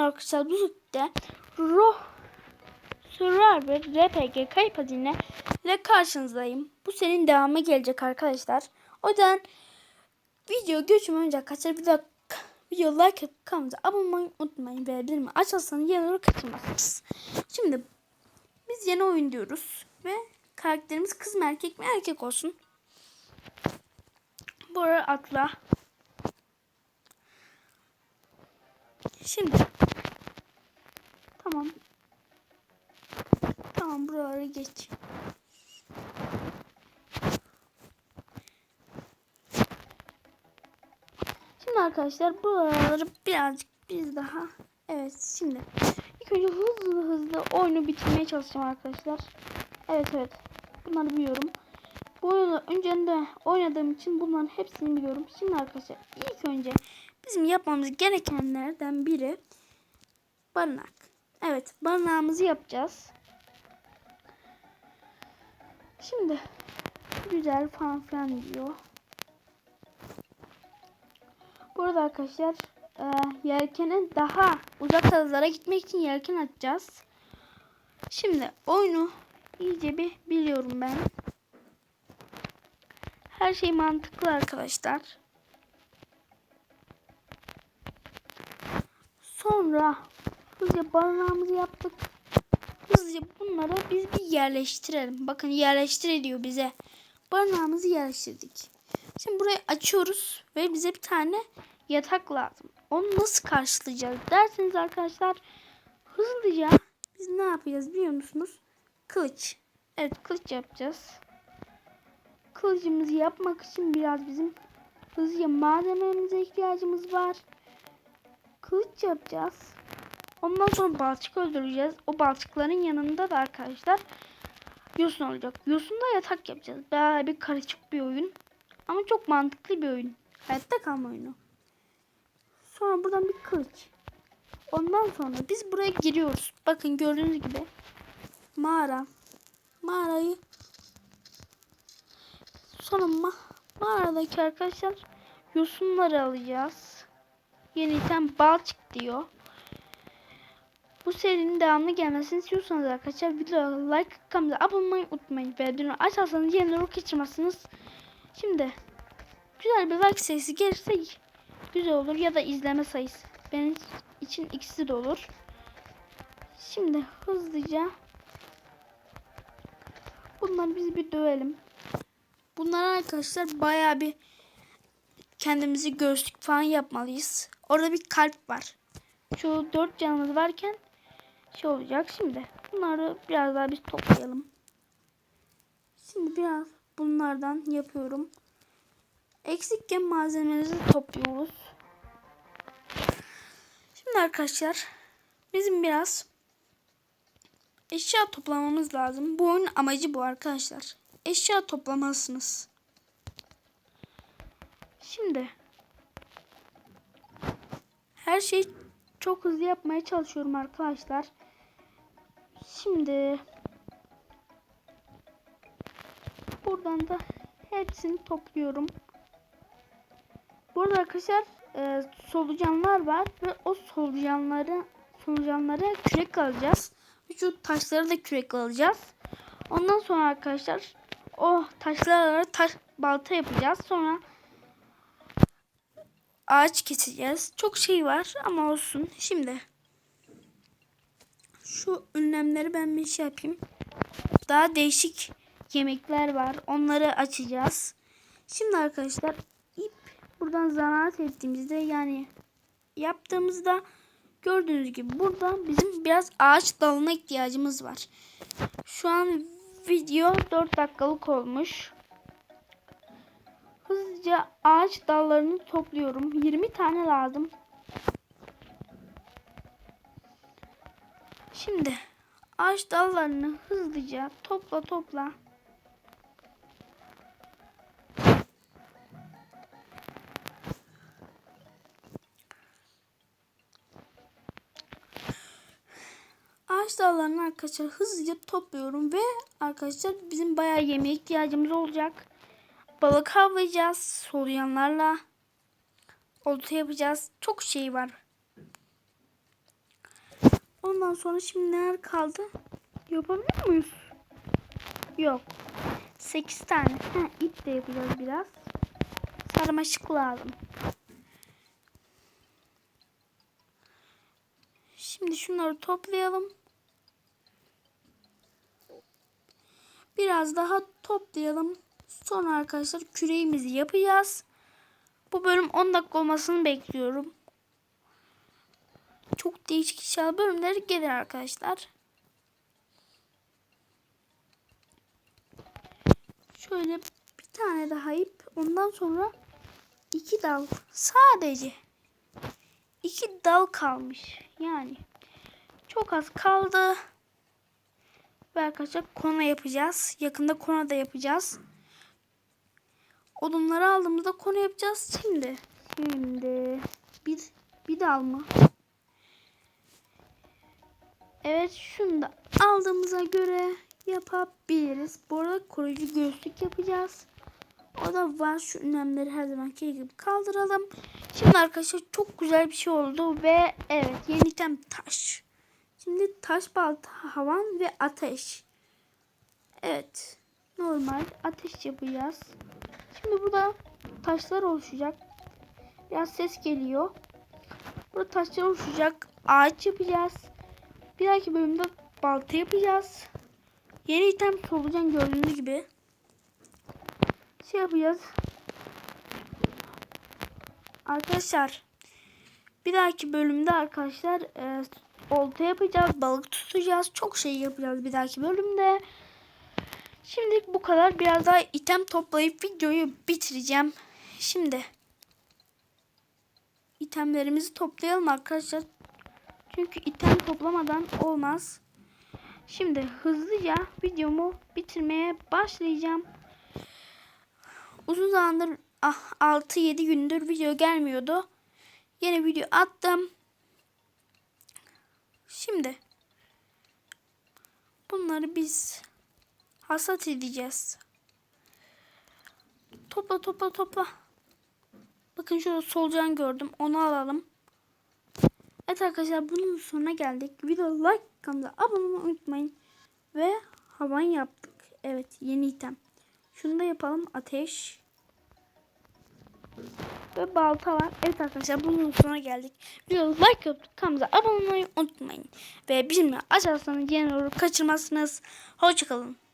arkadaşlar bu sütte Roh Survivor RPG kayıp hazine ile karşınızdayım. Bu senin devamı gelecek arkadaşlar. O yüzden video geçmeden önce arkadaşlar bir dakika video like atıp kanalımıza abone olmayı unutmayın ve bildirimi açarsanız yeni olarak kaçırmazsınız. Şimdi biz yeni oyun diyoruz ve karakterimiz kız mı erkek mi erkek olsun. Bu arada atla. Şimdi tamam Tamam buraları geç. Şimdi arkadaşlar buraları birazcık biz daha evet şimdi ilk önce hızlı hızlı oyunu bitirmeye çalışacağım arkadaşlar. Evet evet bunları biliyorum. Bu oyunu önceden oynadığım için bunların hepsini biliyorum. Şimdi arkadaşlar ilk önce bizim yapmamız gerekenlerden biri barınak. Evet barınağımızı yapacağız. Şimdi güzel falan filan diyor. Burada arkadaşlar e, yelkene daha uzak hızlara gitmek için yelken açacağız. Şimdi oyunu iyice bir biliyorum ben. Her şey mantıklı arkadaşlar. Sonra hızlıca barınağımızı yaptık. Hızlıca bunları biz bir yerleştirelim. Bakın yerleştir diyor bize. Barınağımızı yerleştirdik. Şimdi burayı açıyoruz ve bize bir tane yatak lazım. Onu nasıl karşılayacağız derseniz arkadaşlar hızlıca biz ne yapacağız biliyor musunuz? Kılıç. Evet kılıç yapacağız. Kılıcımızı yapmak için biraz bizim hızlıca malzememize ihtiyacımız var. Kılıç yapacağız. Ondan sonra balçık öldüreceğiz. O balçıkların yanında da arkadaşlar yosun olacak. Yosunda yatak yapacağız. Bayağı bir karışık bir oyun. Ama çok mantıklı bir oyun. Hayatta kalma oyunu. Sonra buradan bir kılıç. Ondan sonra biz buraya giriyoruz. Bakın gördüğünüz gibi mağara. Mağarayı sonra ma mağaradaki arkadaşlar yosunları alacağız. Yeni item balçık diyor. Bu serinin devamlı gelmesini istiyorsanız arkadaşlar videoya like kanalımıza abone olmayı unutmayın. Ve bildirimleri açarsanız yeni olarak kaçırmazsınız. Şimdi güzel bir like sayısı gelirse güzel olur ya da izleme sayısı. Benim için ikisi de olur. Şimdi hızlıca bunları biz bir dövelim. Bunlar arkadaşlar baya bir kendimizi göğüslük falan yapmalıyız. Orada bir kalp var. Şu dört canımız varken şey olacak. Şimdi bunları biraz daha biz toplayalım. Şimdi biraz bunlardan yapıyorum. Eksikken malzemeleri topluyoruz. Şimdi arkadaşlar bizim biraz eşya toplamamız lazım. Bu oyunun amacı bu arkadaşlar. Eşya toplamalısınız. Şimdi her şey çok hızlı yapmaya çalışıyorum arkadaşlar. Şimdi buradan da hepsini topluyorum. Burada arkadaşlar e, solucanlar var ve o solucanları solucanlara kürek alacağız. Şu taşları da kürek alacağız. Ondan sonra arkadaşlar o taşlara taş balta yapacağız. Sonra ağaç keseceğiz. Çok şey var ama olsun. Şimdi şu ünlemleri ben bir şey yapayım. Daha değişik yemekler var. Onları açacağız. Şimdi arkadaşlar ip buradan zanaat ettiğimizde yani yaptığımızda gördüğünüz gibi burada bizim biraz ağaç dalına ihtiyacımız var. Şu an video 4 dakikalık olmuş. Hızlıca ağaç dallarını topluyorum. 20 tane lazım. Şimdi ağaç dallarını hızlıca topla topla. Ağaç dallarını arkadaşlar hızlıca topluyorum ve arkadaşlar bizim bayağı yemeğe ihtiyacımız olacak. Balık avlayacağız soluyanlarla. Olta yapacağız. Çok şey var. Ondan sonra şimdi neler kaldı? Yapabiliyor muyuz? Yok. 8 tane. Ha, ip de yapacağız biraz. Sarmaşık lazım. Şimdi şunları toplayalım. Biraz daha toplayalım. Sonra arkadaşlar küreğimizi yapacağız. Bu bölüm 10 dakika olmasını bekliyorum. Çok değişik inşallah bölümleri gelir arkadaşlar. Şöyle bir tane daha ip. Ondan sonra iki dal. Sadece iki dal kalmış. Yani çok az kaldı. Ve arkadaşlar kona yapacağız. Yakında kona da yapacağız. Odunları aldığımızda konu yapacağız şimdi. Şimdi bir bir dal mı? Evet şunu da aldığımıza göre yapabiliriz. Bu arada koruyucu göğüslük yapacağız. O da var. Şu önemleri her zamanki gibi kaldıralım. Şimdi arkadaşlar çok güzel bir şey oldu ve evet yeni item taş. Şimdi taş balta havan ve ateş. Evet. Normal ateş yapacağız. Şimdi burada taşlar oluşacak. Biraz ses geliyor. Burada taşlar oluşacak. Ağaç yapacağız. Bir dahaki bölümde balta yapacağız. Yeni item solucan gördüğünüz gibi. Şey yapacağız. Arkadaşlar bir dahaki bölümde arkadaşlar e, olta yapacağız. Balık tutacağız. Çok şey yapacağız bir dahaki bölümde. Şimdilik bu kadar. Biraz daha item toplayıp videoyu bitireceğim. Şimdi itemlerimizi toplayalım arkadaşlar. Çünkü item toplamadan olmaz. Şimdi hızlıca videomu bitirmeye başlayacağım. Uzun zamandır ah, 6-7 gündür video gelmiyordu. Yeni video attım. Şimdi bunları biz hasat edeceğiz. Topla topla topla. Bakın şurada solucan gördüm. Onu alalım. Evet arkadaşlar bunun sonuna geldik. Video like kanala abone olmayı unutmayın. Ve havan yaptık. Evet yeni item. Şunu da yapalım. Ateş. Ve balta var. Evet arkadaşlar bunun sonuna geldik. Video like yaptık. Kanalımıza abone olmayı unutmayın. Ve bizimle açarsanız yeni olur kaçırmazsınız. Hoşçakalın.